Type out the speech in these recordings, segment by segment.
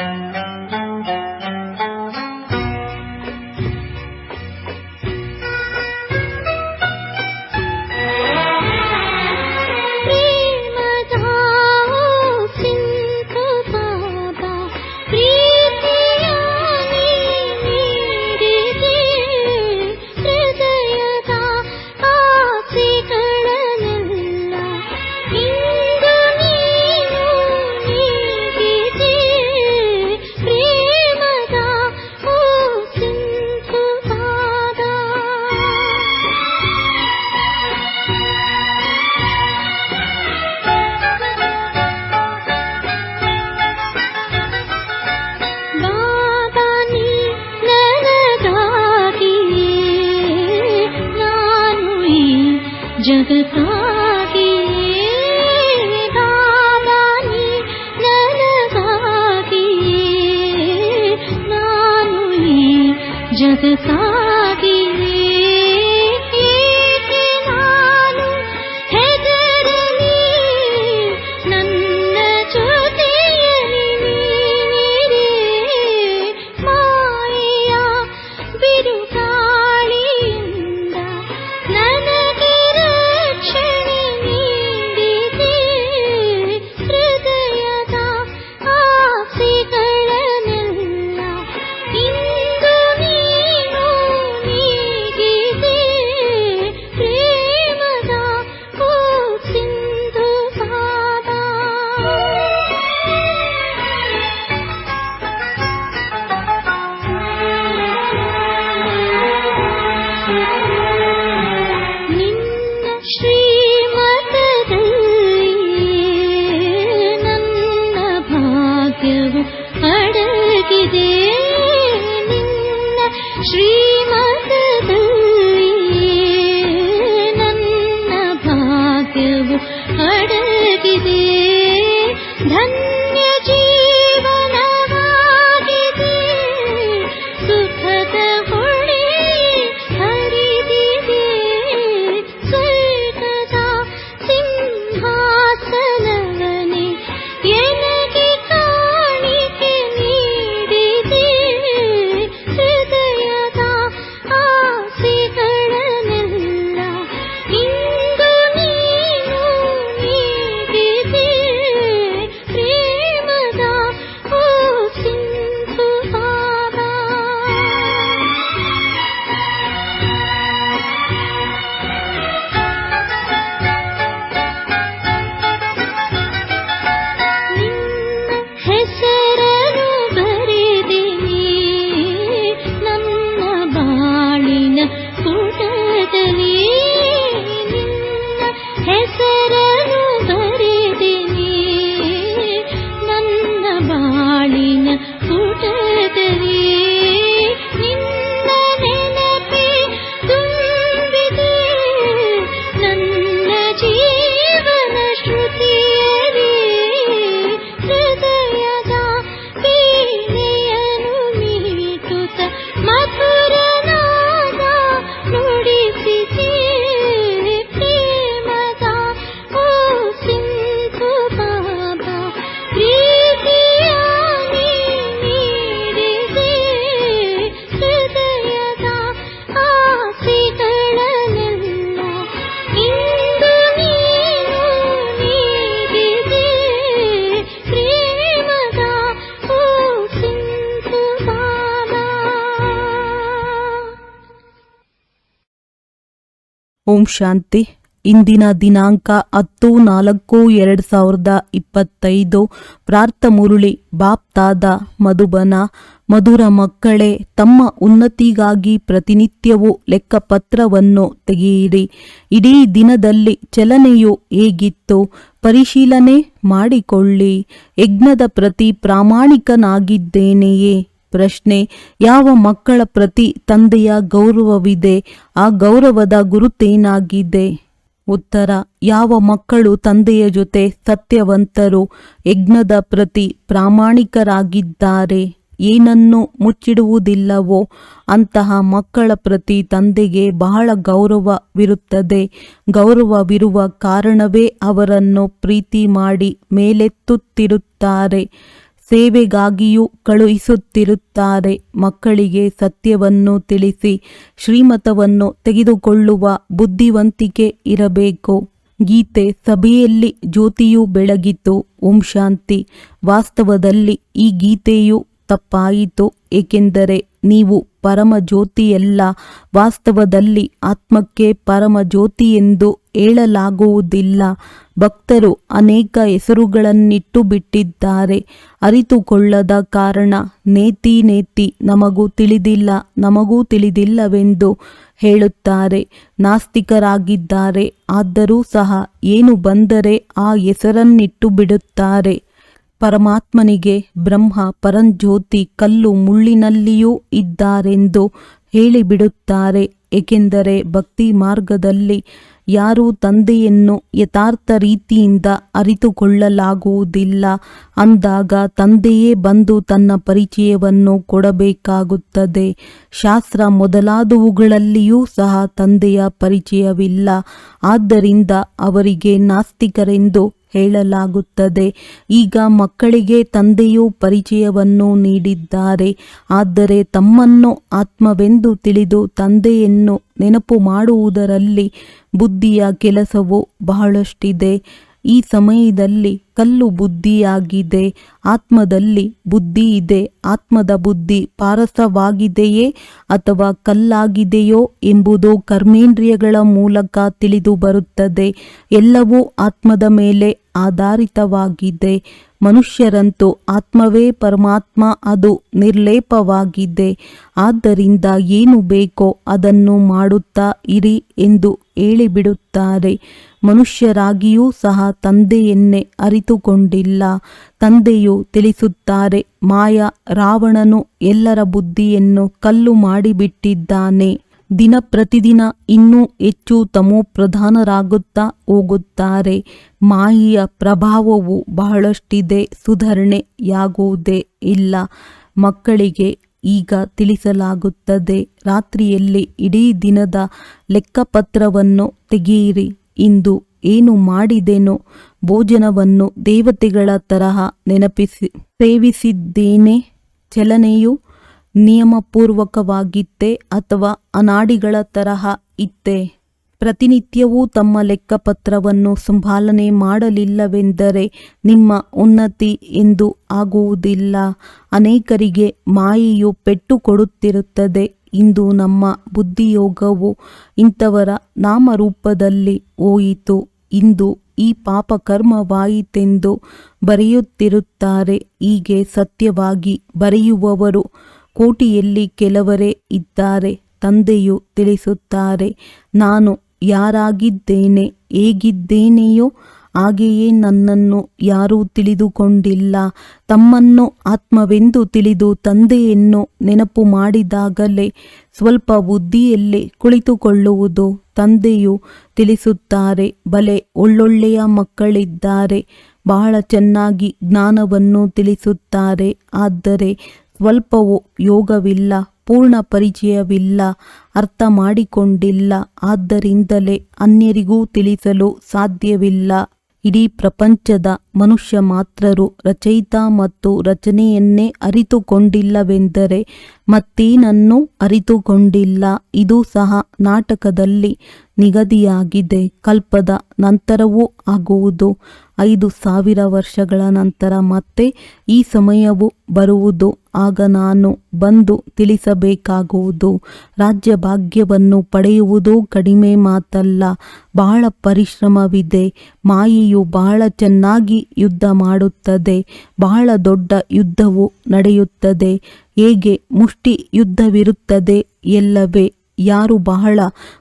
Thank you. ಓಂ ಶಾಂತಿ. ಇಂದಿನ ದಿನಾಂಕ ಹತ್ತು ನಾಲ್ಕು ಎರಡು ಸಾವಿರದ ಇಪ್ಪತ್ತೈದು. ಪ್ರಾರ್ಥ ಮುರುಳಿ, ಬಾಪ್ತಾದ ಮಧುಬನ. ಮಧುರ ಮಕ್ಕಳೇ, ತಮ್ಮ ಉನ್ನತಿಗಾಗಿ ಪ್ರತಿನಿತ್ಯವೂ ಲೆಕ್ಕಪತ್ರವನ್ನು ತೆಗೆಯಿರಿ. ಇಡೀ ದಿನದಲ್ಲಿ ಚಲನೆಯು ಹೇಗಿತ್ತು? ಪರಿಶೀಲನೆ ಮಾಡಿಕೊಳ್ಳಿ. ಯಜ್ಞದ ಪ್ರತಿ ಪ್ರಾಮಾಣಿಕನಾಗಿದ್ದೇನೆಯೇ? ಪ್ರಶ್ನೆ, ಯಾವ ಮಕ್ಕಳ ಪ್ರತಿ ತಂದೆಯ ಗೌರವವಿದೆ? ಆ ಗೌರವದ ಗುರುತೇನಾಗಿದೆ? ಉತ್ತರ, ಯಾವ ಮಕ್ಕಳು ತಂದೆಯ ಜೊತೆ ಸತ್ಯವಂತರು, ಯಜ್ಞದ ಪ್ರತಿ ಪ್ರಾಮಾಣಿಕರಾಗಿದ್ದಾರೆ? ಏನನ್ನು ಮುಚ್ಚಿಡುವುದಿಲ್ಲವೋ, ಅಂತಹ ಮಕ್ಕಳ ಪ್ರತಿ ತಂದೆಗೆ ಬಹಳ ಗೌರವವಿರುತ್ತದೆ. ಗೌರವವಿರುವ ಕಾರಣವೇ ಅವರನ್ನು ಪ್ರೀತಿ ಮಾಡಿ ಮೇಲೆತ್ತುತ್ತಿರುತ್ತಾರೆ. ಸೇವೆಗಾಗಿಯೂ ಕಳುಹಿಸುತ್ತಿರುತ್ತಾರೆ. ಮಕ್ಕಳಿಗೆ ಸತ್ಯವನ್ನು ತಿಳಿಸಿ, ಶ್ರೀಮತವನ್ನು ತೆಗೆದುಕೊಳ್ಳುವ ಬುದ್ಧಿವಂತಿಕೆ ಇರಬೇಕು. ಗೀತೆ ಸಭೆಯಲ್ಲಿ ಜ್ಯೋತಿಯು ಬೆಳಗಿತು, ಓಂ ಶಾಂತಿ. ವಾಸ್ತವದಲ್ಲಿ ಈ ಗೀತೆಯು ತಪ್ಪಾಯಿತು, ಏಕೆಂದರೆ ನೀವು ಪರಮ ಜ್ಯೋತಿಯಲ್ಲ ವಾಸ್ತವದಲ್ಲಿ ಆತ್ಮಕ್ಕೆ ಪರಮ ಜ್ಯೋತಿ ಎಂದು ಹೇಳಲಾಗುವುದಿಲ್ಲ. ಭಕ್ತರು ಅನೇಕ ಹೆಸರುಗಳನ್ನಿಟ್ಟು ಬಿಟ್ಟಿದ್ದಾರೆ. ಅರಿತುಕೊಳ್ಳದ ಕಾರಣ, ನೇತಿ ನೇತಿ, ನಮಗೂ ತಿಳಿದಿಲ್ಲ, ನಮಗೂ ತಿಳಿದಿಲ್ಲವೆಂದು ಹೇಳುತ್ತಾರೆ. ನಾಸ್ತಿಕರಾಗಿದ್ದಾರೆ, ಆದರೂ ಸಹ ಏನು ಬಂದರೆ ಆ ಹೆಸರನ್ನಿಟ್ಟು ಬಿಡುತ್ತಾರೆ. ಪರಮಾತ್ಮನಿಗೆ ಬ್ರಹ್ಮ, ಪರಂಜ್ಯೋತಿ, ಕಲ್ಲು, ಮುಳ್ಳಿನಲ್ಲಿಯೂ ಇದ್ದಾರೆಂದು ಹೇಳಿಬಿಡುತ್ತಾರೆ. ಏಕೆಂದರೆ ಭಕ್ತಿ ಮಾರ್ಗದಲ್ಲಿ ಯಾರೂ ತಂದೆಯನ್ನು ಯಥಾರ್ಥ ರೀತಿಯಿಂದ ಅರಿತುಕೊಳ್ಳಲಾಗುವುದಿಲ್ಲ. ಅಂದಾಗ ತಂದೆಯೇ ಬಂದು ತನ್ನ ಪರಿಚಯವನ್ನು ಕೊಡಬೇಕಾಗುತ್ತದೆ. ಶಾಸ್ತ್ರ ಮೊದಲಾದವುಗಳಲ್ಲಿಯೂ ಸಹ ತಂದೆಯ ಪರಿಚಯವಿಲ್ಲ. ಆದ್ದರಿಂದ ಅವರಿಗೆ ನಾಸ್ತಿಕರೆಂದು ಹೇಳಲಾಗುತ್ತದೆ. ಈಗ ಮಕ್ಕಳಿಗೆ ತಂದೆಯು ಪರಿಚಯವನ್ನು ನೀಡಿದ್ದಾರೆ. ಆದರೆ ತಮ್ಮನ್ನು ಆತ್ಮವೆಂದು ತಿಳಿದು ತಂದೆಯನ್ನು ನೆನಪು ಮಾಡುವುದರಲ್ಲಿ ಬುದ್ಧಿಯ ಕೆಲಸವು ಬಹಳಷ್ಟಿದೆ. ಈ ಸಮಯದಲ್ಲಿ ಕಲ್ಲು ಬುದ್ಧಿಯಾಗಿದೆ. ಆತ್ಮದಲ್ಲಿ ಬುದ್ಧಿ ಇದೆ. ಆತ್ಮದ ಬುದ್ಧಿ ಪಾರಸವಾಗಿದೆಯೇ ಅಥವಾ ಕಲ್ಲಾಗಿದೆಯೋ ಎಂಬುದು ಕರ್ಮೇಂದ್ರಿಯಗಳ ಮೂಲಕ ತಿಳಿದು ಬರುತ್ತದೆ. ಎಲ್ಲವೂ ಆತ್ಮದ ಮೇಲೆ ಆಧಾರಿತವಾಗಿದೆ ಮನುಷ್ಯರಂತೂ ಆತ್ಮವೇ ಪರಮಾತ್ಮ, ಅದು ನಿರ್ಲೇಪವಾಗಿದೆ ಆದ್ದರಿಂದ ಏನು ಬೇಕೋ ಅದನ್ನು ಮಾಡುತ್ತಾ ಇರಿ ಎಂದು ಹೇಳಿಬಿಡುತ್ತಾರೆ. ಮನುಷ್ಯರಾಗಿಯೂ ಸಹ ತಂದೆಯನ್ನೇ ಅರಿತುಕೊಂಡಿಲ್ಲ. ತಂದೆಯು ತಿಳಿಸುತ್ತಾರೆ, ಮಾಯ ರಾವಣನು ಎಲ್ಲರ ಬುದ್ಧಿಯನ್ನು ಕಲ್ಲು ಮಾಡಿಬಿಟ್ಟಿದ್ದಾನೆ. ದಿನ ಪ್ರತಿದಿನ ಇನ್ನೂ ಹೆಚ್ಚು ತಮೋಪ್ರಧಾನರಾಗುತ್ತಾ ಹೋಗುತ್ತಾರೆ. ಮಾಯೆಯ ಪ್ರಭಾವವು ಬಹಳಷ್ಟಿದೆ, ಸುಧಾರಣೆಯಾಗುವುದೇ ಇಲ್ಲ. ಮಕ್ಕಳಿಗೆ ಈಗ ತಿಳಿಸಲಾಗುತ್ತದೆ, ರಾತ್ರಿಯಲ್ಲಿ ಇಡೀ ದಿನದ ಲೆಕ್ಕಪತ್ರವನ್ನು ತೆಗೆಯಿರಿ. ಇಂದು ಏನು ಮಾಡಿದೆನೋ ಭೋಜನವನ್ನು ದೇವತೆಗಳ ತರಹ ನೆನಪಿಸಿ, ಸೇವಿಸಿದ್ದೇನೆ. ಚಲನೆಯು ನಿಯಮಪೂರ್ವಕವಾಗಿತ್ತೆ ಅಥವಾ ಅನಾಡಿಗಳ ತರಹ ಇತ್ತೆ. ಪ್ರತಿನಿತ್ಯವೂ ತಮ್ಮ ಲೆಕ್ಕಪತ್ರವನ್ನು ಸಂಭಾಲನೆ ಮಾಡಲಿಲ್ಲವೆಂದರೆ ನಿಮ್ಮ ಉನ್ನತಿ ಎಂದು ಆಗುವುದಿಲ್ಲ. ಅನೇಕರಿಗೆ ಮಾಯೆಯು ಪೆಟ್ಟು ಕೊಡುತ್ತಿರುತ್ತದೆ. ಇಂದು ನಮ್ಮ ಬುದ್ಧಿಯೋಗವು ಇಂಥವರ ನಾಮರೂಪದಲ್ಲಿ ಹೋಯಿತು. ಇಂದು ಈ ಪಾಪಕರ್ಮವಾಯಿತೆಂದು ಬರೆಯುತ್ತಿರುತ್ತಾರೆ. ಹೀಗೆ ಸತ್ಯವಾಗಿ ಬರೆಯುವವರು ಕೋಟಿಯಲ್ಲಿ ಕೆಲವರೇ ಇದ್ದಾರೆ, ತಂದೆಯು ತಿಳಿಸುತ್ತಾರೆ, ನಾನು ಯಾರಾಗಿದ್ದೇನೆ, ಹೇಗಿದ್ದೇನೆಯೋ ಹಾಗೆಯೇ ನನ್ನನ್ನು ಯಾರೂ ತಿಳಿದುಕೊಂಡಿಲ್ಲ. ತಮ್ಮನ್ನು ಆತ್ಮವೆಂದು ತಿಳಿದು ತಂದೆಯನ್ನು ನೆನಪು ಮಾಡಿದಾಗಲೇ ಸ್ವಲ್ಪ ಬುದ್ಧಿಯಲ್ಲೇ ಕುಳಿತುಕೊಳ್ಳುವುದು ತಂದೆಯು ತಿಳಿಸುತ್ತಾರೆ. ಬಲೆ ಒಳ್ಳೊಳ್ಳೆಯ ಮಕ್ಕಳಿದ್ದಾರೆ, ಬಹಳ ಚೆನ್ನಾಗಿ ಜ್ಞಾನವನ್ನು ತಿಳಿಸುತ್ತಾರೆ. ಆದರೆ ಸ್ವಲ್ಪವೂ ಯೋಗವಿಲ್ಲ, ಪೂರ್ಣ ಪರಿಚಯವಿಲ್ಲ, ಅರ್ಥ ಮಾಡಿಕೊಂಡಿಲ್ಲ. ಆದ್ದರಿಂದಲೇ ಅನ್ಯರಿಗೂ ತಿಳಿಸಲು ಸಾಧ್ಯವಿಲ್ಲ. ಇಡೀ ಪ್ರಪಂಚದ ಮನುಷ್ಯ ಮಾತ್ರರು ರಚಯಿತ ಮತ್ತು ರಚನೆಯನ್ನೇ ಅರಿತುಕೊಂಡಿಲ್ಲವೆಂದರೆ ಮತ್ತೇನನ್ನೂ ಅರಿತುಕೊಂಡಿಲ್ಲ. ಇದು ಸಹ ನಾಟಕದಲ್ಲಿ ನಿಗದಿಯಾಗಿದೆ. ಕಲ್ಪದ ನಂತರವೂ ಆಗುವುದು. ಐದು ಸಾವಿರ ವರ್ಷಗಳ ನಂತರ ಮತ್ತೆ ಈ ಸಮಯವು ಬರುವುದು. ಆಗ ನಾನು ಬಂದು ತಿಳಿಸಬೇಕಾಗುವುದು. ರಾಜ್ಯ ಭಾಗ್ಯವನ್ನು ಪಡೆಯುವುದು ಕಡಿಮೆ ಮಾತಲ್ಲ. ಬಹಳ ಪರಿಶ್ರಮವಿದೆ. ಮಾಯೆಯು ಬಹಳ ಚೆನ್ನಾಗಿ ಯುದ್ಧ ಮಾಡುತ್ತದೆ. ಬಹಳ ದೊಡ್ಡ ಯುದ್ಧವು ನಡೆಯುತ್ತದೆ. ಹೇಗೆ ಮುಷ್ಟಿ ಯುದ್ಧವಿರುತ್ತದೆ ಎಲ್ಲವೇ? ಯಾರು ಬಹಳ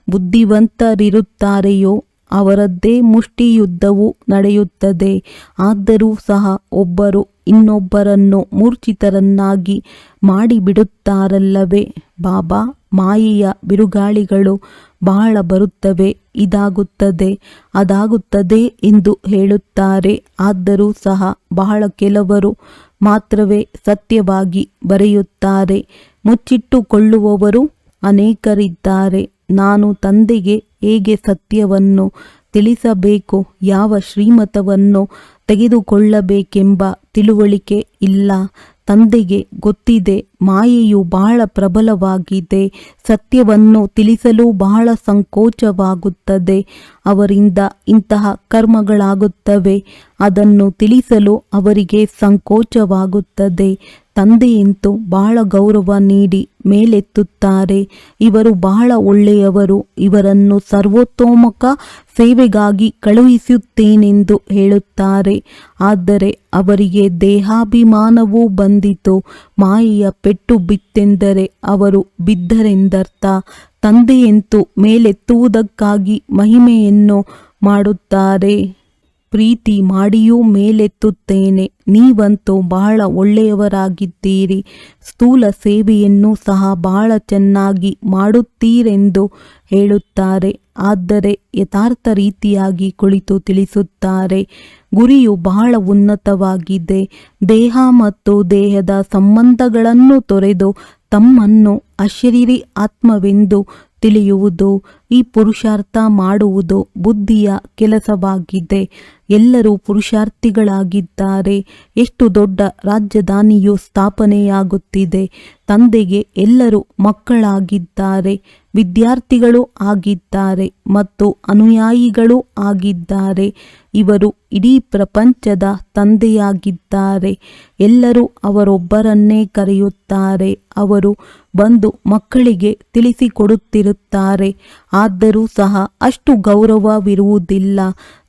ಬುದ್ಧಿವಂತರಿರುತ್ತಾರೆಯೋ ಅವರದ್ದೇ ಮುಷ್ಟಿ ಯುದ್ಧವು ನಡೆಯುತ್ತದೆ. ಆದರೂ ಸಹ ಒಬ್ಬರು ಇನ್ನೊಬ್ಬರನ್ನು ಮೂರ್ಛಿತರನ್ನಾಗಿ ಮಾಡಿಬಿಡುತ್ತಾರಲ್ಲವೇ? ಬಾಬಾ, ಮಾಯೆಯ ಬಿರುಗಾಳಿಗಳು ಬಹಳ ಬರುತ್ತವೆ, ಇದಾಗುತ್ತದೆ, ಅದಾಗುತ್ತದೆ ಎಂದು ಹೇಳುತ್ತಾರೆ. ಆದರೂ ಸಹ ಬಹಳ ಕೆಲವರು ಮಾತ್ರವೇ ಸತ್ಯವಾಗಿ ಬರೆಯುತ್ತಾರೆ. ಮುಚ್ಚಿಟ್ಟುಕೊಳ್ಳುವವರು ಅನೇಕರಿದ್ದಾರೆ. ನಾನು ತಂದೆಗೆ ಹೇಗೆ ಸತ್ಯವನ್ನು ತಿಳಿಸಬೇಕು, ಯಾವ ಶ್ರೀಮತವನ್ನು ತೆಗೆದುಕೊಳ್ಳಬೇಕೆಂಬ ತಿಳುವಳಿಕೆ ಇಲ್ಲ. ತಂದೆಗೆ ಗೊತ್ತಿದೆ, ಮಾಯೆಯು ಬಹಳ ಪ್ರಬಲವಾಗಿದೆ, ಸತ್ಯವನ್ನು ತಿಳಿಸಲು ಬಹಳ ಸಂಕೋಚವಾಗುತ್ತದೆ, ಅವರಿಂದ ಇಂತಹ ಕರ್ಮಗಳಾಗುತ್ತವೆ, ಅದನ್ನು ತಿಳಿಸಲು ಅವರಿಗೆ ಸಂಕೋಚವಾಗುತ್ತದೆ. ತಂದೆಯಂತೂ ಬಹಳ ಗೌರವ ನೀಡಿ ಮೇಲೆತ್ತುತ್ತಾರೆ. ಇವರು ಬಹಳ ಒಳ್ಳೆಯವರು. ಇವರನ್ನು ಸರ್ವೋತ್ತೋಮಕ ಸೇವೆಗಾಗಿ ಕಳುಹಿಸುತ್ತೇನೆಂದು ಹೇಳುತ್ತಾರೆ. ಆದರೆ ಅವರಿಗೆ ದೇಹಾಭಿಮಾನವೂ ಬಂದಿತು. ಮಾಯೆಯ ಪೆಟ್ಟು ಬಿತ್ತೆಂದರೆ ಅವರು ಬಿದ್ದರೆಂದರ್ಥ. ತಂದೆಯಂತೂ ಮೇಲೆತ್ತುವುದಕ್ಕಾಗಿ ಮಹಿಮೆಯನ್ನು ಮಾಡುತ್ತಾರೆ. ಪ್ರೀತಿ ಮಾಡಿಯೂ ಮೇಲೆತ್ತುತ್ತೇನೆ. ನೀವಂತೂ ಬಹಳ ಒಳ್ಳೆಯವರಾಗಿದ್ದೀರಿ. ಸ್ಥೂಲ ಸೇವೆಯನ್ನು ಸಹ ಬಹಳ ಚೆನ್ನಾಗಿ ಮಾಡುತ್ತೀರೆಂದು ಹೇಳುತ್ತಾರೆ. ಆದರೆ ಯಥಾರ್ಥ ರೀತಿಯಾಗಿ ಕುಳಿತು ತಿಳಿಸುತ್ತಾರೆ. ಗುರಿಯು ಬಹಳ ಉನ್ನತವಾಗಿದೆ. ದೇಹ ಮತ್ತು ದೇಹದ ಸಂಬಂಧಗಳನ್ನು ತೊರೆದು ತಮ್ಮನ್ನು ಅಶರೀರಿ ಆತ್ಮವೆಂದು ತಿಳಿಯುವುದು, ಈ ಪುರುಷಾರ್ಥ ಮಾಡುವುದು ಬುದ್ಧಿಯ ಕೆಲಸವಾಗಿದೆ. ಎಲ್ಲರೂ ಪುರುಷಾರ್ಥಿಗಳಾಗಿದ್ದಾರೆ. ಎಷ್ಟು ದೊಡ್ಡ ರಾಜಧಾನಿಯು ಸ್ಥಾಪನೆಯಾಗುತ್ತಿದೆ. ತಂದೆಗೆ ಎಲ್ಲರೂ ಮಕ್ಕಳಾಗಿದ್ದಾರೆ. ವಿದ್ಯಾರ್ಥಿಗಳು ಆಗಿದ್ದಾರೆ ಮತ್ತು ಅನುಯಾಯಿಗಳು ಆಗಿದ್ದಾರೆ. ಇವರು ಇಡೀ ಪ್ರಪಂಚದ ತಂದೆಯಾಗಿದ್ದಾರೆ. ಎಲ್ಲರೂ ಅವರೊಬ್ಬರನ್ನೇ ಕರೆಯುತ್ತಾರೆ. ಅವರು ಬಂದು ಮಕ್ಕಳಿಗೆ ತಿಳಿಸಿಕೊಡುತ್ತಿರುತ್ತಾರೆ. ಆದರೂ ಸಹ ಅಷ್ಟು ಗೌರವವಿರುವುದಿಲ್ಲ.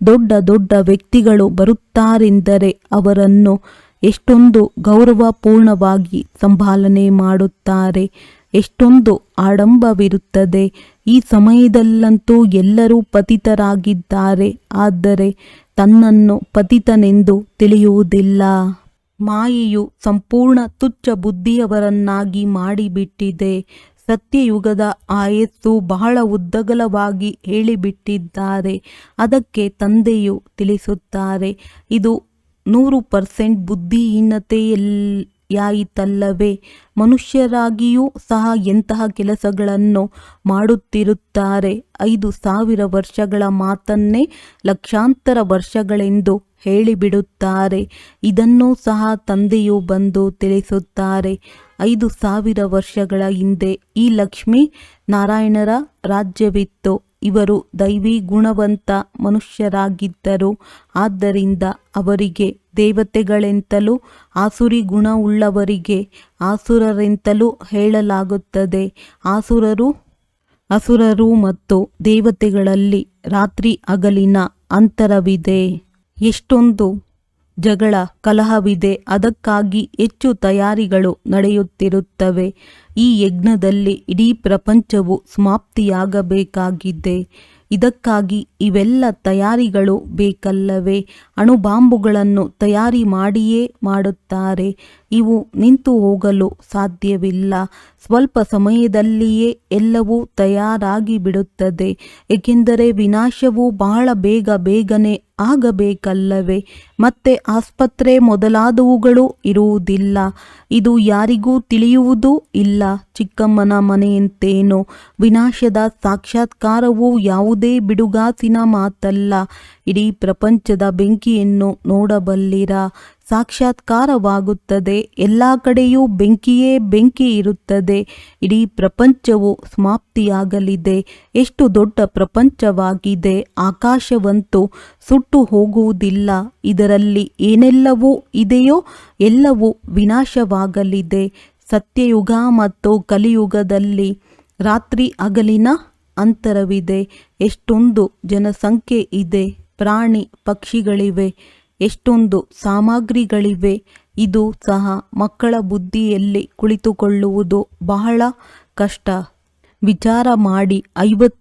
ದೊಡ್ಡ ದೊಡ್ಡ ವ್ಯಕ್ತಿಗಳು ಬರುತ್ತಾರೆಂದರೆ ಅವರನ್ನು ಎಷ್ಟೊಂದು ಗೌರವಪೂರ್ಣವಾಗಿ ಸಂಭಾಲನೆ ಮಾಡುತ್ತಾರೆ, ಎಷ್ಟೊಂದು ಆಡಂಬವಿರುತ್ತದೆ. ಈ ಸಮಯದಲ್ಲಂತೂ ಎಲ್ಲರೂ ಪತಿತರಾಗಿದ್ದಾರೆ, ಆದರೆ ತನ್ನನ್ನು ಪತಿತನೆಂದು ತಿಳಿಯುವುದಿಲ್ಲ. ಮಾಯೆಯು ಸಂಪೂರ್ಣ ತುಚ್ಚ ಬುದ್ಧಿಯವರನ್ನಾಗಿ ಮಾಡಿಬಿಟ್ಟಿದೆ. ಸತ್ಯಯುಗದ ಆಯಸ್ಸು ಬಹಳ ಉದ್ದಗಲವಾಗಿ ಹೇಳಿಬಿಟ್ಟಿದ್ದಾರೆ. ಅದಕ್ಕೆ ತಂದೆಯು ತಿಳಿಸುತ್ತಾರೆ, ಇದು ನೂರು ಪರ್ಸೆಂಟ್ ಬುದ್ಧಿಹೀನತೆಯಲ್ಲಾಯಿತಲ್ಲವೇ ಮನುಷ್ಯರಾಗಿಯೂ ಸಹ ಎಂತಹ ಕೆಲಸಗಳನ್ನು ಮಾಡುತ್ತಿರುತ್ತಾರೆ? ಐದು ಸಾವಿರ ವರ್ಷಗಳ ಮಾತನ್ನೇ ಲಕ್ಷಾಂತರ ವರ್ಷಗಳೆಂದು ಹೇಳಿಬಿಡುತ್ತಾರೆ. ಇದನ್ನು ಸಹ ತಂದೆಯು ಬಂದು ತಿಳಿಸುತ್ತಾರೆ. ಐದು ಸಾವಿರ ವರ್ಷಗಳ ಹಿಂದೆ ಈ ಲಕ್ಷ್ಮೀ ನಾರಾಯಣರ ರಾಜ್ಯವಿತ್ತು. ಇವರು ದೈವಿ ಗುಣವಂತ ಮನುಷ್ಯರಾಗಿದ್ದರು. ಆದ್ದರಿಂದ ಅವರಿಗೆ ದೇವತೆಗಳೆಂತಲೂ ಆಸುರಿ ಗುಣವುಳ್ಳವರಿಗೆ ಆಸುರರೆಂತಲೂ ಹೇಳಲಾಗುತ್ತದೆ. ಆಸುರರು, ಅಸುರರು ಮತ್ತು ದೇವತೆಗಳಲ್ಲಿ ರಾತ್ರಿ ಹಗಲಿನ ಅಂತರವಿದೆ. ಎಷ್ಟೊಂದು ಜಗಳ ಕಲಹವಿದೆ. ಅದಕ್ಕಾಗಿ ಹೆಚ್ಚು ತಯಾರಿಗಳು ನಡೆಯುತ್ತಿರುತ್ತವೆ. ಈ ಯಜ್ಞದಲ್ಲಿ ಇಡೀ ಪ್ರಪಂಚವು ಸಮಾಪ್ತಿಯಾಗಬೇಕಾಗಿದೆ. ಇದಕ್ಕಾಗಿ ಇವೆಲ್ಲ ತಯಾರಿಗಳು ಬೇಕಲ್ಲವೇ? ಅಣುಬಾಂಬುಗಳನ್ನು ತಯಾರಿ ಮಾಡಿಯೇ ಮಾಡುತ್ತಾರೆ. ಇವು ನಿಂತು ಹೋಗಲು ಸಾಧ್ಯವಿಲ್ಲ. ಸ್ವಲ್ಪ ಸಮಯದಲ್ಲಿಯೇ ಎಲ್ಲವೂ ತಯಾರಾಗಿ ಬಿಡುತ್ತದೆ ಏಕೆಂದರೆ ವಿನಾಶವು ಬಹಳ ಬೇಗ ಬೇಗನೆ ಆಗಬೇಕಲ್ಲವೇ? ಮತ್ತೆ ಆಸ್ಪತ್ರೆ ಮೊದಲಾದವುಗಳು ಇರುವುದಿಲ್ಲ. ಇದು ಯಾರಿಗೂ ತಿಳಿಯುವುದೂ ಇಲ್ಲ. ಚಿಕ್ಕಮ್ಮನ ಮನೆಯಂತೇನೋ. ವಿನಾಶದ ಸಾಕ್ಷಾತ್ಕಾರವು ಯಾವುದೇ ಬಿಡುಗಾಸಿನ ಮಾತಲ್ಲ. ಇಡೀ ಪ್ರಪಂಚದ ಬೆಂಕಿಯನ್ನು ನೋಡಬಲ್ಲಿರ? ಸಾಕ್ಷಾತ್ಕಾರವಾಗುತ್ತದೆ. ಎಲ್ಲ ಕಡೆಯೂ ಬೆಂಕಿಯೇ ಬೆಂಕಿ ಇರುತ್ತದೆ. ಇಡೀ ಪ್ರಪಂಚವು ಸಮಾಪ್ತಿಯಾಗಲಿದೆ. ಎಷ್ಟು ದೊಡ್ಡ ಪ್ರಪಂಚವಾಗಿದೆ. ಆಕಾಶವಂತೂ ಸುಟ್ಟು ಹೋಗುವುದಿಲ್ಲ. ಇದರಲ್ಲಿ ಏನೆಲ್ಲವೂ ಇದೆಯೋ ಎಲ್ಲವೂ ವಿನಾಶವಾಗಲಿದೆ. ಸತ್ಯಯುಗ ಮತ್ತು ಕಲಿಯುಗದಲ್ಲಿ ರಾತ್ರಿ ಹಗಲಿನ ಅಂತರವಿದೆ. ಎಷ್ಟೊಂದು ಜನಸಂಖ್ಯೆ ಇದೆ. ಪ್ರಾಣಿ ಪಕ್ಷಿಗಳಿವೆ. ಎಷ್ಟೊಂದು ಸಾಮಗ್ರಿಗಳಿವೆ. ಇದು ಸಹ ಮಕ್ಕಳ ಬುದ್ಧಿಯಲ್ಲಿ ಕುಳಿತುಕೊಳ್ಳುವುದು ಬಹಳ ಕಷ್ಟ. ವಿಚಾರ ಮಾಡಿ ಐವತ್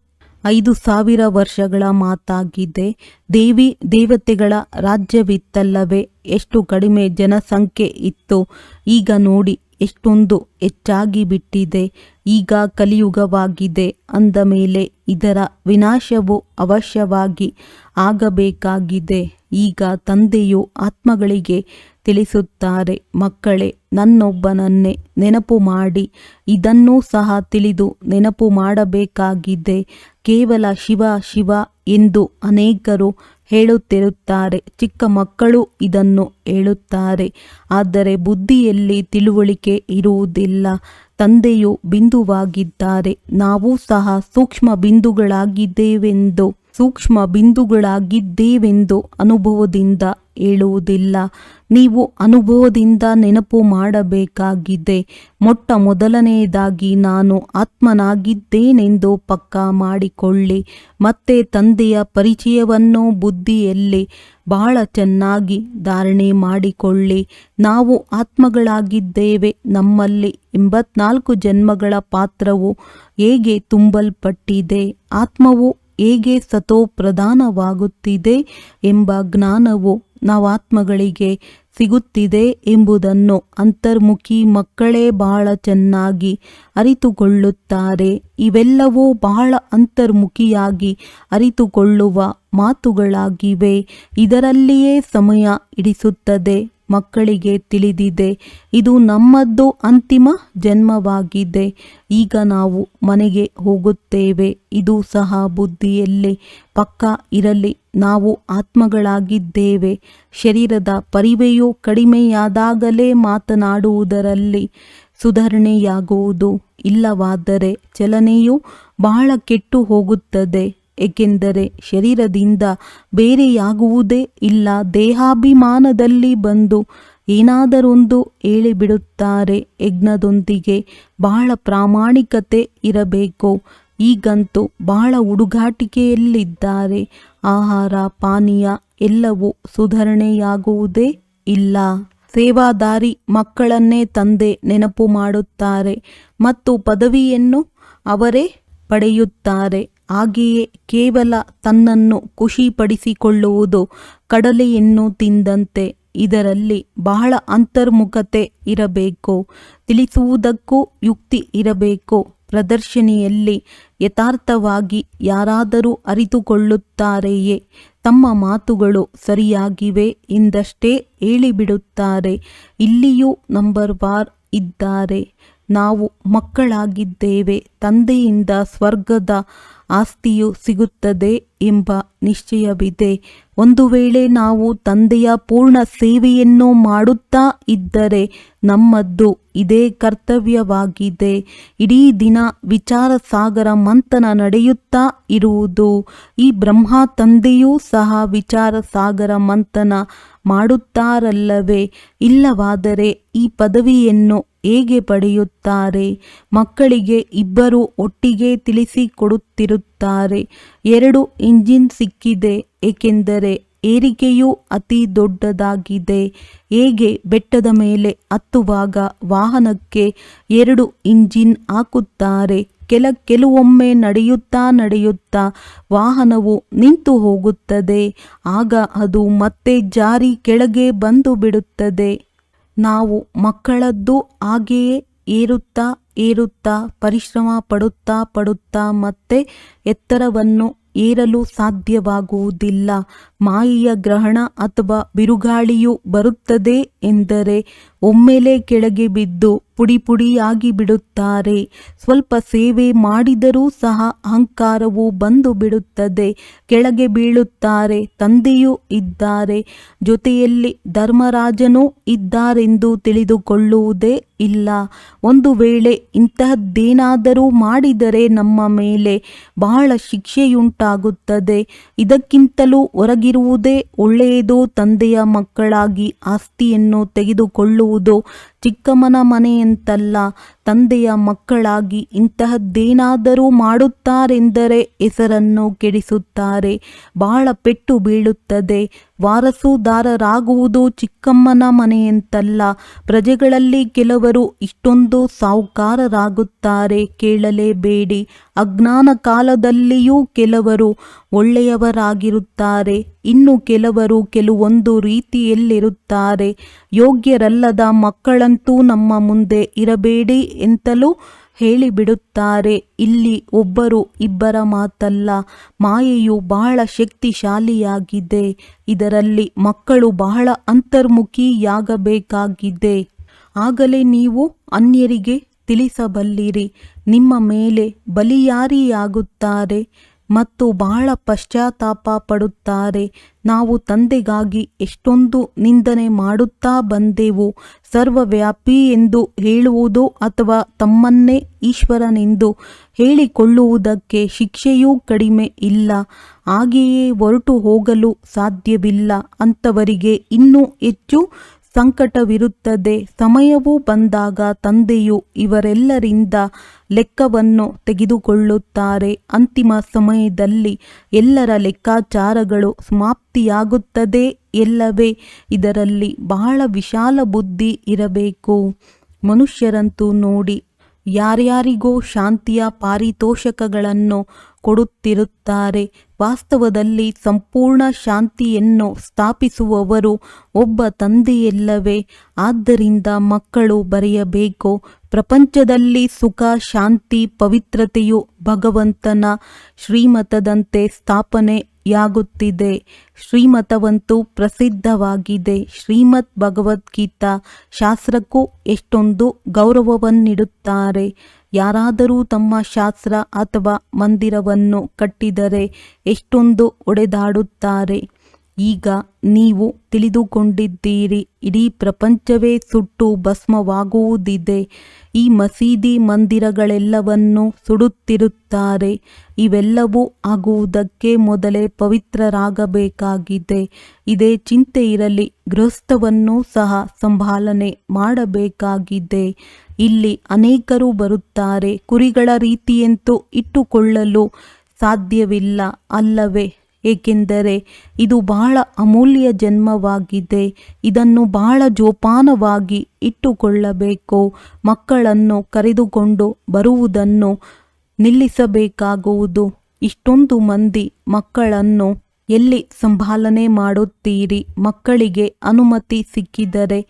ಐದು ಸಾವಿರ ವರ್ಷಗಳ ಮಾತಾಗಿದೆ. ದೇವಿ ದೇವತೆಗಳ ರಾಜ್ಯವಿತ್ತಲ್ಲವೇ? ಎಷ್ಟು ಕಡಿಮೆ ಜನಸಂಖ್ಯೆ ಇತ್ತು? ಈಗ ನೋಡಿ ಎಷ್ಟೊಂದು ಹೆಚ್ಚಾಗಿ ಬಿಟ್ಟಿದೆ. ಈಗ ಕಲಿಯುಗವಾಗಿದೆ. ಅಂದ ಮೇಲೆ ಇದರ ವಿನಾಶವು ಅವಶ್ಯವಾಗಿ ಆಗಬೇಕಾಗಿದೆ. ಈಗ ತಂದೆಯು ಆತ್ಮಗಳಿಗೆ ತಿಳಿಸುತ್ತಾರೆ, ಮಕ್ಕಳೇ, ನನ್ನೊಬ್ಬನನ್ನೇ ನೆನಪು ಮಾಡಿ, ಇದನ್ನೂ ಸಹ ತಿಳಿದು ನೆನಪು ಮಾಡಬೇಕಾಗಿದೆ. ಕೇವಲ ಶಿವ ಶಿವ ಎಂದು ಅನೇಕರು ಹೇಳುತ್ತಿರುತ್ತಾರೆ, ಚಿಕ್ಕ ಮಕ್ಕಳು ಇದನ್ನು ಹೇಳುತ್ತಾರೆ, ಆದರೆ ಬುದ್ಧಿಯಲ್ಲಿ ತಿಳುವಳಿಕೆ ಇರುವುದಿಲ್ಲ. ತಂದೆಯು ಬಿಂದುವಾಗಿದ್ದಾರೆ, ನಾವು ಸಹ ಸೂಕ್ಷ್ಮ ಬಿಂದುಗಳಾಗಿದ್ದೇವೆಂದು ಸೂಕ್ಷ್ಮ ಬಿಂದುಗಳಾಗಿದ್ದೇವೆಂದು ಅನುಭವದಿಂದ ಹೇಳುವುದಿಲ್ಲ. ನೀವು ಅನುಭವದಿಂದ ನೆನಪು ಮಾಡಬೇಕಾಗಿದೆ. ಮೊಟ್ಟ ಮೊದಲನೆಯದಾಗಿ ನಾನು ಆತ್ಮನಾಗಿದ್ದೇನೆಂದು ಪಕ್ಕಾ ಮಾಡಿಕೊಳ್ಳಿ. ಮತ್ತೆ ತಂದೆಯ ಪರಿಚಯವನ್ನು ಬುದ್ಧಿಯಲ್ಲಿ ಬಹಳ ಚೆನ್ನಾಗಿ ಧಾರಣೆ ಮಾಡಿಕೊಳ್ಳಿ. ನಾವು ಆತ್ಮಗಳಾಗಿದ್ದೇವೆ. ನಮ್ಮಲ್ಲಿ ಎಂಬತ್ನಾಲ್ಕು ಜನ್ಮಗಳ ಪಾತ್ರವು ಹೇಗೆ ತುಂಬಲ್ಪಟ್ಟಿದೆ? ಆತ್ಮವು ಹೇಗೆ ಸತೋ ಪ್ರಧಾನವಾಗುತ್ತಿದೆ ಎಂಬ ಜ್ಞಾನವು ನವಾತ್ಮಗಳಿಗೆ ಸಿಗುತ್ತಿದೆ ಎಂಬುದನ್ನು ಅಂತರ್ಮುಖಿ ಮಕ್ಕಳೇ ಬಹಳ ಚೆನ್ನಾಗಿ ಅರಿತುಕೊಳ್ಳುತ್ತಾರೆ. ಇವೆಲ್ಲವೂ ಬಹಳ ಅಂತರ್ಮುಖಿಯಾಗಿ ಅರಿತುಕೊಳ್ಳುವ ಮಾತುಗಳಾಗಿವೆ. ಇದರಲ್ಲಿಯೇ ಸಮಯ ಹಿಡಿಸುತ್ತದೆ. ಮಕ್ಕಳಿಗೆ ತಿಳಿದಿದೆ. ಇದು ನಮ್ಮದ್ದು ಅಂತಿಮ ಜನ್ಮವಾಗಿದೆ. ಈಗ ನಾವು ಮನೆಗೆ ಹೋಗುತ್ತೇವೆ. ಇದು ಸಹ ಬುದ್ಧಿಯಲ್ಲಿ. ಪಕ್ಕ ಇರಲಿ. ನಾವು ಆತ್ಮಗಳಾಗಿದ್ದೇವೆ. ಶರೀರದ ಪರಿವೆಯು ಕಡಿಮೆಯಾದಾಗಲೇ ಮಾತನಾಡುವುದರಲ್ಲಿ ಸುಧಾರಣೆಯಾಗುವುದು. ಇಲ್ಲವಾದರೆ ಚಲನೆಯು ಬಹಳ ಕೆಟ್ಟು ಹೋಗುತ್ತದೆ. ಏಕೆಂದರೆ ಶರೀರದಿಂದ ಬೇರೆಯಾಗುವುದೇ ಇಲ್ಲ, ದೇಹಾಭಿಮಾನದಲ್ಲಿ ಬಂದು ಏನಾದರೊಂದು ಹೇಳಿಬಿಡುತ್ತಾರೆ. ಯಜ್ಞದೊಂದಿಗೆ ಬಹಳ ಪ್ರಾಮಾಣಿಕತೆ ಇರಬೇಕು. ಈಗಂತೂ ಬಹಳ ಹುಡುಗಾಟಿಕೆಯಲ್ಲಿದ್ದಾರೆ. ಆಹಾರ, ಪಾನೀಯ ಎಲ್ಲವೂ ಸುಧಾರಣೆಯಾಗುವುದೇ ಇಲ್ಲ. ಸೇವಾದಾರಿ ಮಕ್ಕಳನ್ನೇ ತಂದೆ ನೆನಪು ಮಾಡುತ್ತಾರೆ ಮತ್ತು ಪದವಿಯನ್ನು ಅವರೇ ಪಡೆಯುತ್ತಾರೆ. ಹಾಗೆಯೇ ಕೇವಲ ತನ್ನನ್ನು ಖುಷಿಪಡಿಸಿಕೊಳ್ಳುವುದು ಕಡಲೆಯನ್ನು ತಿಂದಂತೆ ಇದರಲ್ಲಿ ಬಹಳ ಅಂತರ್ಮುಖತೆ ಇರಬೇಕು, ತಿಳಿಸುವುದಕ್ಕೂ ಯುಕ್ತಿ ಇರಬೇಕು. ಪ್ರದರ್ಶನಿಯಲ್ಲಿ ಯಥಾರ್ಥವಾಗಿ ಯಾರಾದರೂ ಅರಿತುಕೊಳ್ಳುತ್ತಾರೆಯೇ? ತಮ್ಮ ಮಾತುಗಳು ಸರಿಯಾಗಿವೆ ಎಂದಷ್ಟೇ ಹೇಳಿಬಿಡುತ್ತಾರೆ. ಇಲ್ಲಿಯೂ ನಂಬರ್ ಬಾರ್ ಇದ್ದಾರೆ. ನಾವು ಮಕ್ಕಳಾಗಿದ್ದೇವೆ, ತಂದೆಯಿಂದ ಸ್ವರ್ಗದ ಆಸ್ತಿಯು ಸಿಗುತ್ತದೆ ಎಂಬ ನಿಶ್ಚಯವಿದೆ. ಒಂದು ವೇಳೆ ನಾವು ತಂದೆಯ ಪೂರ್ಣ ಸೇವೆಯನ್ನು ಮಾಡುತ್ತಾ ಇದ್ದರೆ ನಮ್ಮದ್ದು ಇದೇ ಕರ್ತವ್ಯವಾಗಿದೆ. ಇಡೀ ದಿನ ವಿಚಾರ ಸಾಗರ ಮಂಥನ ನಡೆಯುತ್ತಾ ಇರುವುದು. ಈ ಬ್ರಹ್ಮ ತಂದೆಯೂ ಸಹ ವಿಚಾರ ಸಾಗರ ಮಂಥನ ಮಾಡುತ್ತಾರಲ್ಲವೇ? ಇಲ್ಲವಾದರೆ ಈ ಪದವಿಯನ್ನು ಹೇಗೆ ಪಡೆಯುತ್ತಾರೆ? ಮಕ್ಕಳಿಗೆ ಇಬ್ಬರು ಒಟ್ಟಿಗೆ ತಿಳಿಸಿಕೊಡುತ್ತಿರುತ್ತಾರೆ ಎರಡು ಇಂಜಿನ್ ಸಿಕ್ಕಿದೆ, ಏಕೆಂದರೆ ಏರಿಕೆಯು ಅತಿ ದೊಡ್ಡದಾಗಿದೆ. ಹೇಗೆ ಬೆಟ್ಟದ ಮೇಲೆ ಹತ್ತುವಾಗ ವಾಹನಕ್ಕೆ ಎರಡು ಇಂಜಿನ್ ಹಾಕುತ್ತಾರೆ. ಕೆಲ, ಕೆಲವೊಮ್ಮೆ ನಡೆಯುತ್ತಾ ನಡೆಯುತ್ತಾ ವಾಹನವು ನಿಂತು ಹೋಗುತ್ತದೆ. ಆಗ ಅದು ಮತ್ತೆ ಜಾರಿ ಕೆಳಗೆ ಬಂದು ಬಿಡುತ್ತದೆ. ನಾವು ಮಕ್ಕಳದ್ದು ಹಾಗೆಯೇ ಏರುತ್ತಾ ಏರುತ್ತಾ ಪರಿಶ್ರಮ ಪಡುತ್ತಾ ಪಡುತ್ತಾ ಮತ್ತೆ ಎತ್ತರವನ್ನು ಏರಲು ಸಾಧ್ಯವಾಗುವುದಿಲ್ಲ. ಮಾಯಿಯ ಗ್ರಹಣ ಅಥವಾ ಬಿರುಗಾಳಿಯು ಬರುತ್ತದೆ ಎಂದರೆ ಒಮ್ಮೆಲೆ ಕೆಳಗೆ ಬಿದ್ದು ಪುಡಿ ಪುಡಿಯಾಗಿ ಬಿಡುತ್ತಾರೆ. ಸ್ವಲ್ಪ ಸೇವೆ ಮಾಡಿದರೂ ಸಹ ಅಹಂಕಾರವು ಬಂದು ಬಿಡುತ್ತದೆ. ಕೆಳಗೆ ಬೀಳುತ್ತಾರೆ, ತಂದೆಯೂ ಇದ್ದಾರೆ. ಜೊತೆಯಲ್ಲಿ ಧರ್ಮರಾಜನೂ ಇದ್ದಾರೆಂದು ತಿಳಿದುಕೊಳ್ಳುವುದೇ ಇಲ್ಲ. ಒಂದು ವೇಳೆ ಇಂತಹದ್ದೇನಾದರೂ ಮಾಡಿದರೆ ನಮ್ಮ ಮೇಲೆ ಬಹಳ ಶಿಕ್ಷೆಯುಂಟಾಗುತ್ತದೆ. ಇದಕ್ಕಿಂತಲೂ ಹೊರಗಿರುವುದೇ ಒಳ್ಳೆಯದು ತಂದೆಯ ಮಕ್ಕಳಾಗಿ ಆಸ್ತಿಯನ್ನು ತೆಗೆದುಕೊಳ್ಳುವುದು. ಚಿಕ್ಕಮ್ಮನ ಮನೆಯಂತಲ್ಲ ತಂದೆಯ ಮಕ್ಕಳಾಗಿ ಇಂತಹದ್ದೇನಾದರೂ ಮಾಡುತ್ತಾರೆಂದರೆ ಹೆಸರನ್ನು ಕೆಡಿಸುತ್ತಾರೆ. ಬಹಳ ಪೆಟ್ಟು ಬೀಳುತ್ತದೆ. ವಾರಸುದಾರರಾಗುವುದು ಚಿಕ್ಕಮ್ಮನ ಮನೆಯಂತಲ್ಲ. ಪ್ರಜೆಗಳಲ್ಲಿ ಕೆಲವರು ಇಷ್ಟೊಂದು ಸಾಹುಕಾರರಾಗುತ್ತಾರೆ ಕೇಳಲೇಬೇಡಿ. ಅಜ್ಞಾನ ಕಾಲದಲ್ಲಿಯೂ ಕೆಲವರು ಒಳ್ಳೆಯವರಾಗಿರುತ್ತಾರೆ. ಇನ್ನು ಕೆಲವರು ಕೆಲವೊಂದು ರೀತಿಯಲ್ಲಿರುತ್ತಾರೆ. ಯೋಗ್ಯರಲ್ಲದ ಮಕ್ಕಳಂತೂ ನಮ್ಮ ಮುಂದೆ ಇರಬೇಡಿ ಎಂತಲೂ ಹೇಳಿಬಿಡುತ್ತಾರೆ. ಇಲ್ಲಿ ಒಬ್ಬರು ಇಬ್ಬರ ಮಾತಲ್ಲ, ಮಾಯೆಯು ಬಹಳ ಶಕ್ತಿಶಾಲಿಯಾಗಿದೆ. ಇದರಲ್ಲಿ ಮಕ್ಕಳು ಬಹಳ ಅಂತರ್ಮುಖಿಯಾಗಬೇಕಾಗಿದೆ. ಆಗಲೇ ನೀವು ಅನ್ಯರಿಗೆ ತಿಳಿಸಬಲ್ಲಿರಿ. ನಿಮ್ಮ ಮೇಲೆ ಬಲಿಯಾರಿಯಾಗುತ್ತಾರೆ. ಮತ್ತು ಬಹಳ ಪಶ್ಚಾತ್ತಾಪ ಪಡುತ್ತಾರೆ. ನಾವು ತಂದೆಗಾಗಿ ಎಷ್ಟೊಂದು ನಿಂದನೆ ಮಾಡುತ್ತಾ ಬಂದೆವು. ಸರ್ವವ್ಯಾಪಿ ಎಂದು ಹೇಳುವುದು ಅಥವಾ ತಮ್ಮನ್ನೇ ಈಶ್ವರನೆಂದು ಹೇಳಿಕೊಳ್ಳುವುದಕ್ಕೆ ಶಿಕ್ಷೆಯೂ ಕಡಿಮೆ ಇಲ್ಲ. ಹಾಗೆಯೇ ಹೊರಟು ಹೋಗಲು ಸಾಧ್ಯವಿಲ್ಲ. ಅಂಥವರಿಗೆ ಇನ್ನೂ ಹೆಚ್ಚು ಸಂಕಟವಿರುತ್ತದೆ. ಸಮಯವು ಬಂದಾಗ ತಂದೆಯು ಇವರೆಲ್ಲರಿಂದ ಲೆಕ್ಕವನ್ನು ತೆಗೆದುಕೊಳ್ಳುತ್ತಾರೆ. ಅಂತಿಮ ಸಮಯದಲ್ಲಿ ಎಲ್ಲರ ಲೆಕ್ಕಾಚಾರಗಳು ಸಮಾಪ್ತಿಯಾಗುತ್ತದೆ. ಎಲ್ಲವೇ ಇದರಲ್ಲಿ ಬಹಳ ವಿಶಾಲ ಬುದ್ಧಿ ಇರಬೇಕು. ಮನುಷ್ಯರಂತೂ ನೋಡಿ ಯಾರ್ಯಾರಿಗೋ ಶಾಂತಿಯ ಪಾರಿತೋಷಕಗಳನ್ನು ಕೊಡುತ್ತಿರುತ್ತಾರೆ. ವಾಸ್ತವದಲ್ಲಿ ಸಂಪೂರ್ಣ ಶಾಂತಿಯನ್ನು ಸ್ಥಾಪಿಸುವವರು ಒಬ್ಬ ತಂದೆಯಲ್ಲವೇ. ಆದ್ದರಿಂದ ಮಕ್ಕಳು ಬರೆಯಬೇಕು. ಪ್ರಪಂಚದಲ್ಲಿ ಸುಖ, ಶಾಂತಿ, ಪವಿತ್ರತೆಯು ಭಗವಂತನ ಶ್ರೀಮತದಂತೆ ಸ್ಥಾಪನೆಯಾಗುತ್ತಿದೆ ಶ್ರೀಮತವಂತೂ ಪ್ರಸಿದ್ಧವಾಗಿದೆ. ಶ್ರೀಮದ್ ಭಗವದ್ಗೀತಾ ಶಾಸ್ತ್ರಕ್ಕೂ ಎಷ್ಟೊಂದು ಗೌರವವನ್ನಿಡುತ್ತಾರೆ. ಯಾರಾದರೂ ತಮ್ಮ ಶಾಸ್ತ್ರ ಅಥವಾ ಮಂದಿರವನ್ನು ಕಟ್ಟಿದರೆ ಎಷ್ಟೊಂದು ಒಡೆದಾಡುತ್ತಾರೆ. ಈಗ ನೀವು ತಿಳಿದುಕೊಂಡಿದ್ದೀರಿ, ಇಡೀ ಪ್ರಪಂಚವೇ ಸುಟ್ಟು ಭಸ್ಮವಾಗುವುದಿದೆ. ಈ ಮಸೀದಿ ಮಂದಿರಗಳೆಲ್ಲವನ್ನು ಸುಡುತ್ತಿರುತ್ತಾರೆ. ಇವೆಲ್ಲವೂ ಆಗುವುದಕ್ಕೆ ಮೊದಲೇ ಪವಿತ್ರರಾಗಬೇಕಾಗಿದೆ. ಇದೇ ಚಿಂತೆ ಇರಲಿ, ಗೃಹಸ್ಥವನ್ನು ಸಹ ಸಂಭಾಲನೆ ಮಾಡಬೇಕಾಗಿದೆ. ಇಲ್ಲಿ ಅನೇಕರು ಬರುತ್ತಾರೆ. ಕುರಿಗಳ ರೀತಿಯಂತೂ ಇಟ್ಟುಕೊಳ್ಳಲು ಸಾಧ್ಯವಿಲ್ಲ ಅಲ್ಲವೇ? ಏಕೆಂದರೆ ಇದು ಬಹಳ ಅಮೂಲ್ಯ ಜನ್ಮವಾಗಿದೆ. ಇದನ್ನು ಬಹಳ ಜೋಪಾನವಾಗಿ ಇಟ್ಟುಕೊಳ್ಳಬೇಕು. ಮಕ್ಕಳನ್ನು ಕರೆದುಕೊಂಡು ಬರುವುದನ್ನು ನಿಲ್ಲಿಸಬೇಕಾಗುವುದು. ಇಷ್ಟೊಂದು ಮಂದಿ ಮಕ್ಕಳನ್ನು ಎಲ್ಲಿ ಸಂಭಾಲನೆ ಮಾಡುತ್ತೀರಿ? ಮಕ್ಕಳಿಗೆ ಅನುಮತಿ ಸಿಕ್ಕಿದರೆ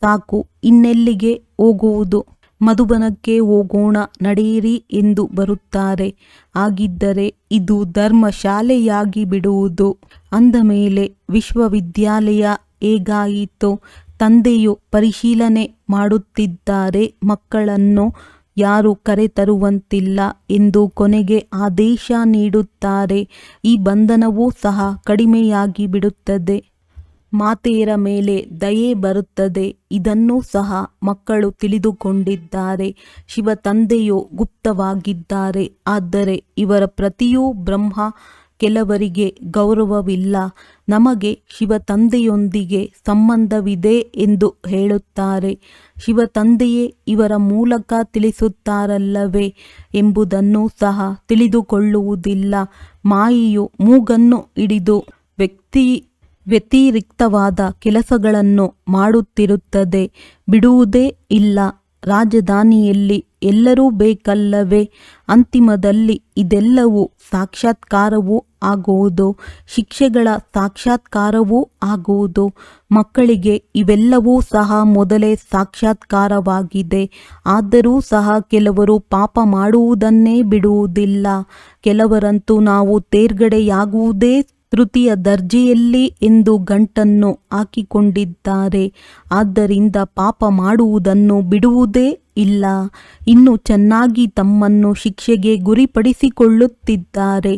ಸಾಕು, ಇನ್ನೆಲ್ಲಿಗೆ ಹೋಗುವುದು? ಮಧುಬನಕ್ಕೆ ಹೋಗೋಣ, ನಡೆಯಿರಿ ಎಂದು ಬರುತ್ತಾರೆ. ಆಗಿದ್ದರೆ ಇದು ಧರ್ಮಶಾಲೆಯಾಗಿ ಬಿಡುವುದು. ಅಂದ ಮೇಲೆ ವಿಶ್ವವಿದ್ಯಾಲಯ ಹೇಗಾಯಿತೋ? ತಂದೆಯು ಪರಿಶೀಲನೆ ಮಾಡುತ್ತಿದ್ದಾರೆ, ಮಕ್ಕಳನ್ನು ಯಾರು ಕರೆತರುವಂತಿಲ್ಲ ಎಂದು ಕೊನೆಗೆ ಆದೇಶ ನೀಡುತ್ತಾರೆ. ಈ ಬಂಧನವೂ ಸಹ ಕಡಿಮೆಯಾಗಿ ಬಿಡುತ್ತದೆ. ಮಾತೆಯರ ಮೇಲೆ ದಯೆ ಬರುತ್ತದೆ. ಇದನ್ನೂ ಸಹ ಮಕ್ಕಳು ತಿಳಿದುಕೊಂಡಿದ್ದಾರೆ. ಶಿವ ತಂದೆಯು ಗುಪ್ತವಾಗಿದ್ದಾರೆ. ಆದರೆ ಇವರ ಪ್ರತಿಯೂ ಬ್ರಹ್ಮ ಕೆಲವರಿಗೆ ಗೌರವವಿಲ್ಲ. ನಮಗೆ ಶಿವ ತಂದೆಯೊಂದಿಗೆ ಸಂಬಂಧವಿದೆ ಎಂದು ಹೇಳುತ್ತಾರೆ. ಶಿವ ತಂದೆಯೇ ಇವರ ಮೂಲಕ ತಿಳಿಸುತ್ತಾರಲ್ಲವೇ ಎಂಬುದನ್ನು ಸಹ ತಿಳಿದುಕೊಳ್ಳುವುದಿಲ್ಲ. ಮಾಯಿಯು ಮೂಗನ್ನು ಹಿಡಿದು ವ್ಯಕ್ತಿ ವ್ಯತಿರಿಕ್ತವಾದ ಕೆಲಸಗಳನ್ನು ಮಾಡುತ್ತಿರುತ್ತದೆ. ಬಿಡುವುದೇ ಇಲ್ಲ. ರಾಜಧಾನಿಯಲ್ಲಿ ಎಲ್ಲರೂ ಬೇಕಲ್ಲವೇ? ಅಂತಿಮದಲ್ಲಿ ಇದೆಲ್ಲವೂ ಸಾಕ್ಷಾತ್ಕಾರವೂ ಆಗುವುದು? ಶಿಕ್ಷೆಗಳ ಸಾಕ್ಷಾತ್ಕಾರವೂ ಆಗುವುದು? ಮಕ್ಕಳಿಗೆ ಇವೆಲ್ಲವೂ ಸಹ ಮೊದಲೇ ಸಾಕ್ಷಾತ್ಕಾರವಾಗಿದೆ. ಆದರೂ ಸಹ ಕೆಲವರು ಪಾಪ ಮಾಡುವುದನ್ನೇ ಬಿಡುವುದಿಲ್ಲ. ಕೆಲವರಂತೂ ನಾವು ತೇರ್ಗಡೆಯಾಗುವುದೇ ತೃತೀಯ ದರ್ಜೆಯಲ್ಲಿ ಎಂದು ಗಂಟನ್ನು ಹಾಕಿಕೊಂಡಿದ್ದಾರೆ. ಆದ್ದರಿಂದ ಪಾಪ ಮಾಡುವುದನ್ನು ಬಿಡುವುದೇ ಇಲ್ಲ. ಇನ್ನು ಚೆನ್ನಾಗಿ ತಮ್ಮನ್ನು ಶಿಕ್ಷೆಗೆ ಗುರಿಪಡಿಸಿಕೊಳ್ಳುತ್ತಿದ್ದಾರೆ.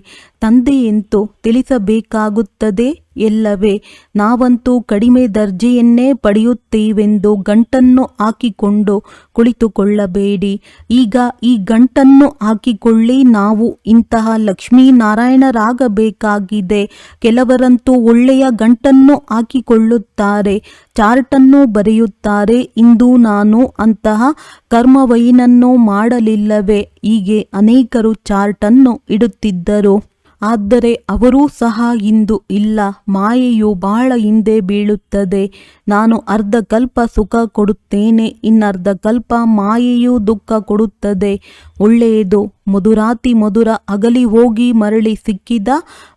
ತಂದೆಯಂತೂ ತಿಳಿಸಬೇಕಾಗುತ್ತದೆ ಎಲ್ಲವೇ? ನಾವಂತೂ ಕಡಿಮೆ ದರ್ಜೆಯನ್ನೇ ಪಡೆಯುತ್ತೇವೆಂದು ಗಂಟನ್ನು ಹಾಕಿಕೊಂಡು ಕುಳಿತುಕೊಳ್ಳಬೇಡಿ. ಈಗ ಈ ಗಂಟನ್ನು ಹಾಕಿಕೊಳ್ಳಿ. ನಾವು ಇಂತಹ ಲಕ್ಷ್ಮೀನಾರಾಯಣರಾಗಬೇಕಾಗಿದೆ. ಕೆಲವರಂತೂ ಒಳ್ಳೆಯ ಗಂಟನ್ನು ಹಾಕಿಕೊಳ್ಳುತ್ತಾರೆ, ಚಾರ್ಟನ್ನು ಬರೆಯುತ್ತಾರೆ. ಇಂದು ನಾನು ಅಂತಹ ಕರ್ಮವೈನನ್ನು ಮಾಡಲಿಲ್ಲವೇ? ಹೀಗೆ ಅನೇಕರು ಚಾರ್ಟನ್ನು ಇಡುತ್ತಿದ್ದರು. ಆದರೆ ಅವರೂ ಸಹ ಇಂದು ಇಲ್ಲ, ಮಾಯೆಯು ಬಹಳ ಹಿಂದೆ ಬೀಳುತ್ತದೆ. ನಾನು ಅರ್ಧ ಕಲ್ಪ ಸುಖ ಕೊಡುತ್ತೇನೆ, ಇನ್ನರ್ಧ ಕಲ್ಪ ಮಾಯೆಯು ದುಃಖ ಕೊಡುತ್ತದೆ. ಒಳ್ಳೆಯದು, ಮಧುರಾತಿ ಮಧುರ ಅಗಲಿ ಹೋಗಿ ಮರಳಿ ಸಿಕ್ಕಿದ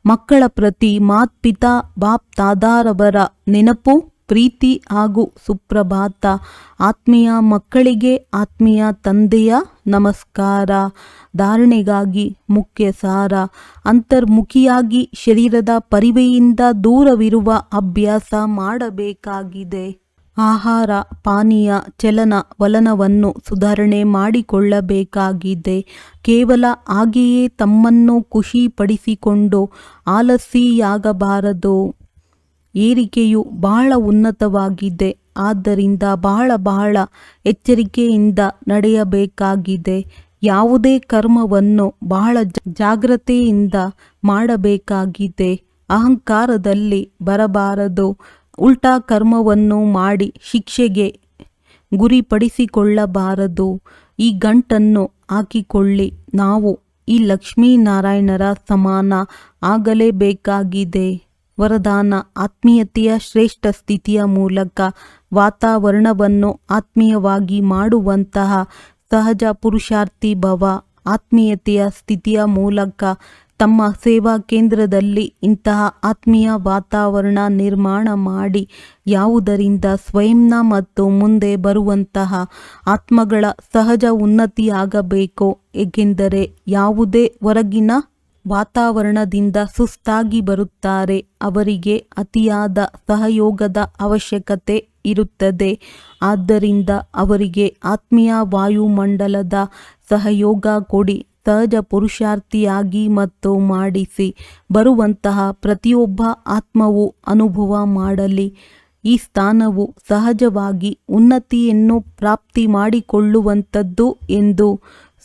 ಮಕ್ಕಳ ಪ್ರತಿ ಮಾತ್ಪಿತಾ ಬಾಪ್ ತಾದಾರವರ ನೆನಪು ಪ್ರೀತಿ ಹಾಗೂ ಸುಪ್ರಭಾತ. ಆತ್ಮೀಯ ಮಕ್ಕಳಿಗೆ ಆತ್ಮೀಯ ತಂದೆಯ ನಮಸ್ಕಾರ. ಧಾರಣೆಗಾಗಿ ಮುಖ್ಯ ಸಾರ. ಅಂತರ್ಮುಖಿಯಾಗಿ ಶರೀರದ ಪರಿವೆಯಿಂದ ದೂರವಿರುವ ಅಭ್ಯಾಸ ಮಾಡಬೇಕಾಗಿದೆ. ಆಹಾರ, ಪಾನೀಯ, ಚಲನ, ವಲನವನ್ನು ಸುಧಾರಣೆ ಮಾಡಿಕೊಳ್ಳಬೇಕಾಗಿದೆ. ಕೇವಲ ಹಾಗೆಯೇ ತಮ್ಮನ್ನು ಖುಷಿಪಡಿಸಿಕೊಂಡು ಆಲಸಿಯಾಗಬಾರದು ಏರಿಕೆಯು ಬಹಳ ಉನ್ನತವಾಗಿದೆ. ಆದ್ದರಿಂದ ಬಹಳ ಬಹಳ ಎಚ್ಚರಿಕೆಯಿಂದ ನಡೆಯಬೇಕಾಗಿದೆ. ಯಾವುದೇ ಕರ್ಮವನ್ನು ಬಹಳ ಜಾಗ್ರತೆಯಿಂದ ಮಾಡಬೇಕಾಗಿದೆ. ಅಹಂಕಾರದಲ್ಲಿ ಬರಬಾರದು. ಉಲ್ಟಾ ಕರ್ಮವನ್ನು ಮಾಡಿ ಶಿಕ್ಷೆಗೆ ಗುರಿಪಡಿಸಿಕೊಳ್ಳಬಾರದು. ಈ ಗಂಟನ್ನು ಹಾಕಿಕೊಳ್ಳಿ. ನಾವು ಈ ಲಕ್ಷ್ಮೀನಾರಾಯಣರ ಸಮಾನ ಆಗಲೇಬೇಕಾಗಿದೆ. ವರದಾನ ಆತ್ಮೀಯತೆಯ ಶ್ರೇಷ್ಠ ಸ್ಥಿತಿಯ ಮೂಲಕ ವಾತಾವರಣವನ್ನು ಆತ್ಮೀಯವಾಗಿ ಮಾಡುವಂತಹ ಸಹಜ ಪುರುಷಾರ್ಥಿ ಭವ ಆತ್ಮೀಯತೆಯ ಸ್ಥಿತಿಯ ಮೂಲಕ ತಮ್ಮ ಸೇವಾ ಕೇಂದ್ರದಲ್ಲಿ ಇಂತಹ ಆತ್ಮೀಯ ವಾತಾವರಣ ನಿರ್ಮಾಣ ಮಾಡಿ ಯಾವುದರಿಂದ ಸ್ವಯಂನ ಮತ್ತು ಮುಂದೆ ಬರುವಂತಹ ಆತ್ಮಗಳ ಸಹಜ ಉನ್ನತಿಯಾಗಬೇಕು, ಏಕೆಂದರೆ ಯಾವುದೇ ಹೊರಗಿನ ವಾತಾವರಣದಿಂದ ಸುಸ್ತಾಗಿ ಬರುತ್ತಾರೆ. ಅವರಿಗೆ ಅತಿಯಾದ ಸಹಯೋಗದ ಅವಶ್ಯಕತೆ ಇರುತ್ತದೆ. ಆದ್ದರಿಂದ ಅವರಿಗೆ ಆತ್ಮೀಯ ವಾಯುಮಂಡಲದ ಸಹಯೋಗ ಕೊಡಿ. ಸಹಜ ಪುರುಷಾರ್ಥಿಯಾಗಿ ಮತ್ತು ಮಾಡಿಸಿ. ಬರುವಂತಹ ಪ್ರತಿಯೊಬ್ಬ ಆತ್ಮವು ಅನುಭವ ಮಾಡಲಿ. ಈ ಸ್ಥಾನವು ಸಹಜವಾಗಿ ಉನ್ನತಿಯನ್ನು ಪ್ರಾಪ್ತಿ ಮಾಡಿಕೊಳ್ಳುವಂಥದ್ದು ಎಂದು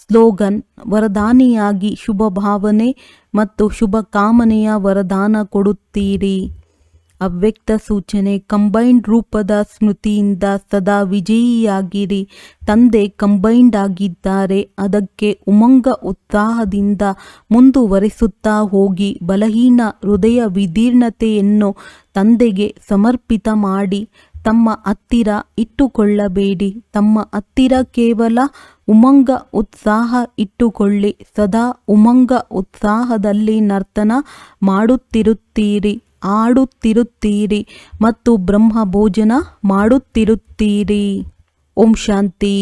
ಸ್ಲೋಗನ್, ವರದಾನಿಯಾಗಿ ಶುಭ ಭಾವನೆ ಮತ್ತು ಶುಭ ಕಾಮನೆಯ ವರದಾನ ಕೊಡುತ್ತೀರಿ. ಅವ್ಯಕ್ತ ಸೂಚನೆ ಕಂಬೈಂಡ್ ರೂಪದ ಸ್ಮೃತಿಯಿಂದ ಸದಾ ವಿಜಯಿಯಾಗಿರಿ. ತಂದೆ ಕಂಬೈನ್ಡ್ ಆಗಿದ್ದಾರೆ. ಅದಕ್ಕೆ ಉಮಂಗ ಉತ್ಸಾಹದಿಂದ ಮುಂದುವರೆಸುತ್ತಾ ಹೋಗಿ. ಬಲಹೀನ ಹೃದಯ ವಿದೀರ್ಣತೆಯನ್ನು ತಂದೆಗೆ ಸಮರ್ಪಿತ ಮಾಡಿ. ತಮ್ಮ ಹತ್ತಿರ ಇಟ್ಟುಕೊಳ್ಳಬೇಡಿ. ತಮ್ಮ ಹತ್ತಿರ ಕೇವಲ ಉಮಂಗ ಉತ್ಸಾಹ ಇಟ್ಟುಕೊಳ್ಳಿ. ಸದಾ ಉಮಂಗ ಉತ್ಸಾಹದಲ್ಲಿ ನರ್ತನ ಮಾಡುತ್ತಿರುತ್ತೀರಿ ಆಡುತ್ತಿರುತ್ತೀರಿ ಮತ್ತು ಬ್ರಹ್ಮ ಭೋಜನ ಮಾಡುತ್ತಿರುತ್ತೀರಿ. ಓಂ ಶಾಂತಿ.